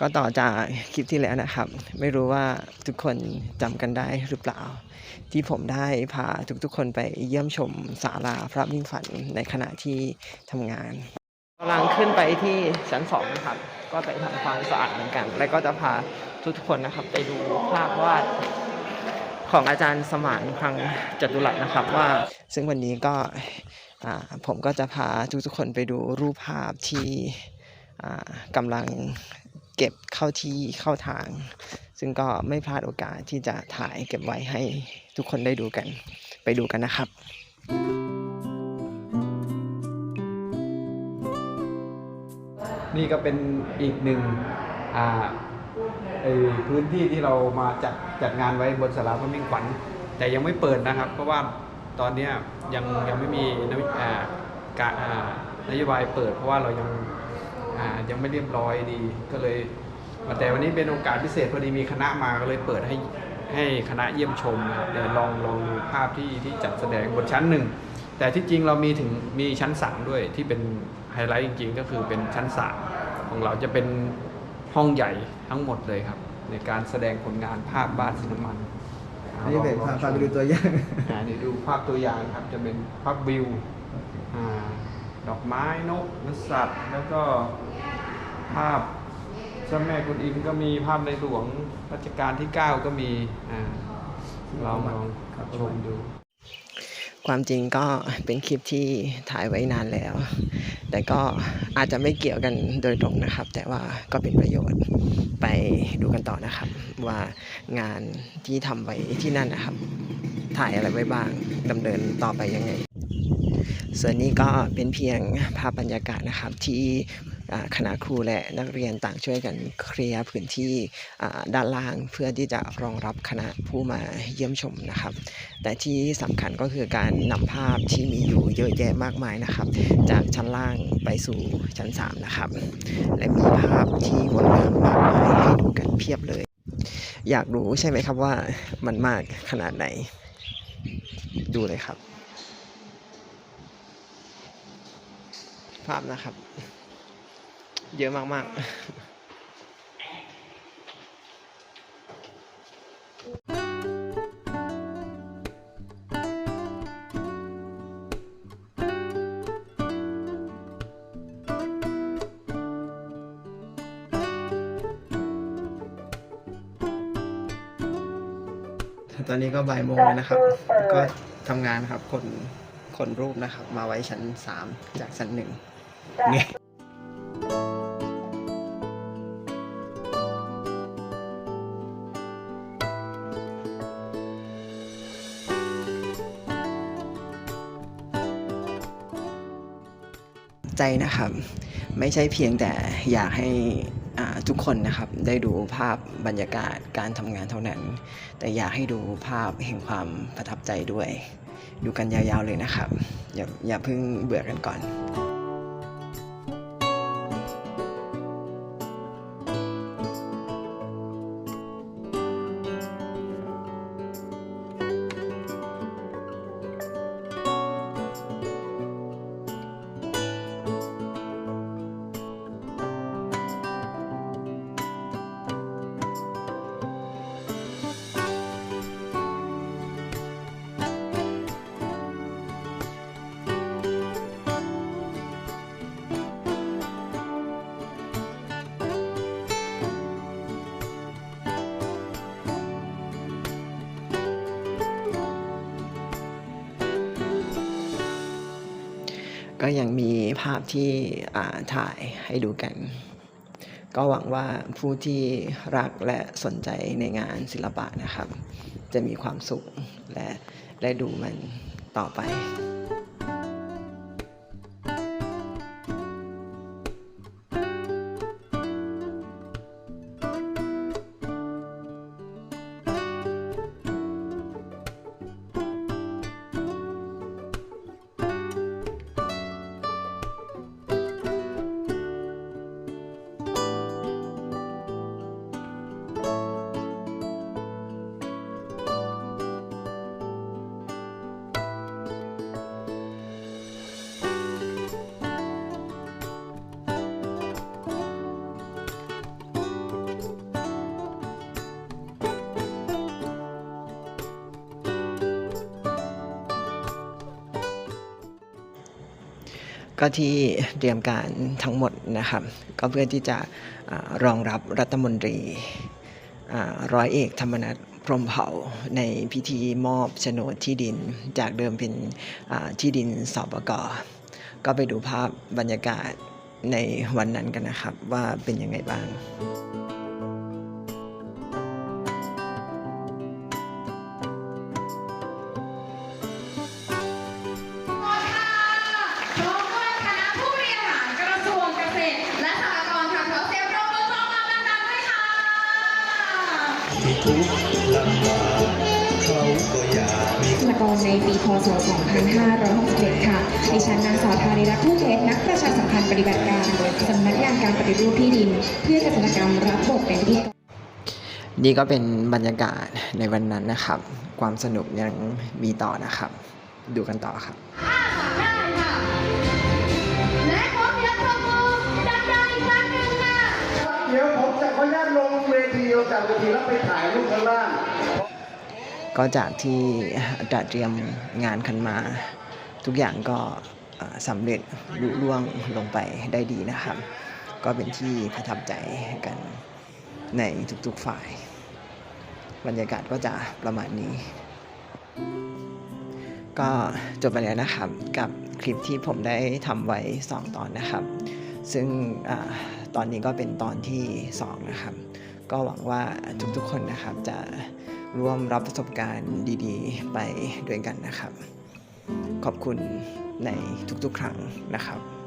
ก็ต่อจากคลิปที่แล้วนะครับ ไม่รู้ว่าทุกคนจำกันได้หรือเปล่า ที่ผมได้พาทุกๆคนไปเยี่ยมชมศาลาพระมิ่งฝันในขณะที่ทำงานกำลังขึ้นไปที่ชั้นสองนะครับ ก็ไปทำความสะอาดเหมือนกัน แล้วก็จะพาทุกๆคนนะครับ ไปดูภาพวาดของอาจารย์สมานคลังจตุรัสนะครับว่า ซึ่งวันนี้ก็ผมก็จะพาทุกๆคนไปดูรูปภาพที่กำลัง เก็บเข้าที่เข้าทาง ซึ่งก็ไม่พลาดโอกาสที่จะถ่ายเก็บไว้ให้ทุกคนได้ดูกันไปดูกันนะครับ นี่ก็เป็นอีกหนึ่งอ่าไอพื้นที่ที่เรามาจัดจัดงานไว้บนสาราพระมิ่งขวัญแต่ยังไม่เปิดนะครับ เพราะว่าตอนนี้ยังยังไม่มีอ่าการอ่านโยบายเปิด เพราะว่าเรายัง อ่ายังไม่เรียบร้อยดีก็เลยมาแต่วันนี้เป็นโอกาสพิเศษพอดีมีคณะมาก็เลยเปิดให้ให้คณะเยี่ยมชมนะครับเดี๋ยวลองลองดูภาพที่ที่จัดแสดงบนชั้นหนึ่งแต่ที่จริงเรามีถึงมีชั้นสามด้วยที่เป็นไฮไลท์จริง ๆ ก็คือเป็นชั้นสามของเราจะเป็นห้องใหญ่ทั้งหมดเลยครับ ในการแสดงผลงานภาพบ้านสีน้ำมันนี่เป็นลองพาลองพาไปดูตัวอย่างอ่าเดี๋ยวดูภาพตัวอย่างครับจะเป็นภาพวิวอ่า ดอกไม้นกนกสัตว์ แล้วก็ภาพเจ้าแม่กุนอิมก็มีภาพในหลวงรัชกาลที่ 9 ก็มีอ่าลองลองครับชมดู ความจริงก็เป็นคลิปที่ถ่ายไว้นานแล้ว แต่ก็อาจจะไม่เกี่ยวกันโดยตรงนะครับ แต่ว่าก็เป็นประโยชน์ไปดูกันต่อนะครับ ว่างานที่ทำไว้ที่นั่นนะครับ ถ่ายอะไรไว้บ้างดำเนินต่อไปยังไง ส่วนนี้ก็เป็นเพียงภาพบรรยากาศนะครับที่คณะครูและนักเรียนต่างช่วยกันเคลียร์พื้นที่ด้านล่างเพื่อที่จะรองรับคณะผู้มาเยี่ยมชมนะครับ แต่ที่สำคัญก็คือการนำภาพที่มีอยู่เยอะแยะมากมายนะครับ จากชั้นล่างไปสู่ชั้น 3 นะครับ และมีภาพที่งดงามมากมายให้ดูกันเพียบเลย อยากรู้ใช่ไหมครับว่ามันมากขนาดไหน ดูเลยครับ ภาพนะครับ เยอะมากๆตอนนี้ก็บ่ายโมงแล้วนะครับ ก็ทำงานครับคนคนรูปนะครับ มาไว้ชั้นสามจากชั้นหนึ่ง เนี่ยใจนะครับ ไม่ใช่เพียงแต่อยากให้อ่าทุกคนนะครับได้ดูภาพบรรยากาศการทำงานเท่านั้น แต่อยากให้ดูภาพแห่งความประทับใจด้วย ดูกันยาวๆเลยนะครับ อย่าอย่าเพิ่งเบื่อกันก่อน ก็ยังมีภาพที่อ่าถ่ายให้ดูกัน ก็หวังว่าผู้ที่รักและสนใจในงานศิลปะนะครับ จะมีความสุขและได้ดูมันต่อไป ก็ที่เตรียมการทั้งหมดนะครับ ก็เพื่อที่จะอรองรับรัฐมนตรีร้อยเอกธรรมนัฐพรหมเผาในพิธีมอบโฉนดที่ดินจากเดิมเป็นที่ดินสปกก็ไปดูภาพบรรยากาศในวันนั้นกันนะครับ ว่าเป็นยังไงบ้าง ทุกข์ลำบากเขาก็อยากมีศิลปากรในปีพศ 2561ค่ะ ดิฉันนางสาวธาริรัตน์ผู้เพชรนักประชาสัมพันธ์ปฏิบัติการสำนักงานการปฏิรูปที่ดิน เพื่อเกษตรกรรมรับบทเป็นพิธีกรนี่ก็เป็นบรรยากาศในวันนั้นนะครับ ความสนุกยังมีต่อนะครับ ดูกันต่อครับ เวทีแล้วไปถ่ายรูปข้างล่างก็จากที่จัดเตรียมงานคันมา ทุกอย่างก็สำเร็จลุล่วงลงไปได้ดีนะครับ ก็เป็นที่ประทับใจกันในทุกๆฝ่าย บรรยากาศก็จะประมาณนี้ ก็จบไปแล้วนะครับกับคลิปที่ผมได้ทำไว้ 2 ตอนนะครับ ซึ่งอตอนนี้ก็เป็นตอนที่ 2 นะครับ ก็หวังว่าทุกๆคนนะครับจะร่วมรับประสบการณ์ดีๆ ไปด้วยกันนะครับ ขอบคุณในทุกๆครั้งนะครับ